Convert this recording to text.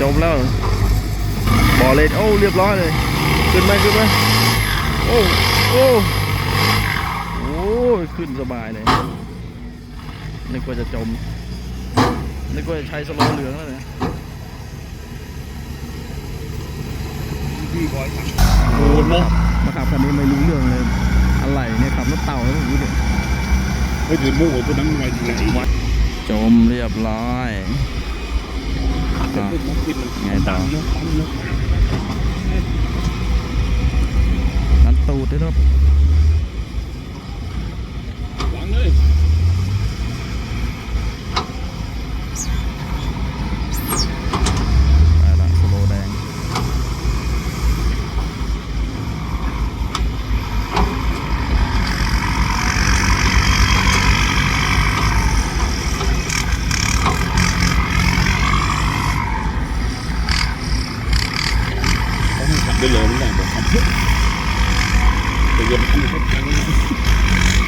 จมแล้วบ่อเลนโอ้เรียบร้อยเลย ขึ้นไหมขึ้นไหมโอ้โอ้โอ้ยขึ้นสบายเลยนึกว่าจะจมนึกว่าจะใช้สโลว์เหลืองแล้วเนี่ยพี่บอยครับโอ้โหมาขับคันนี้ไม่รู้เรื่องเลยอะไรเนี่ยขับรถเต่าแล้วผมรู้เนี่ยเฮ้ยถือมุ่งของตัวนั้นมันมาอยู่ไหนจมเรียบร้อยก็ ไงต่อเนอะปั๊มเนอะนันตูดด้วยครับ ได้เลยไม่ได้บอกครับเดี๋ยวเย็นขึ้นก็ทำ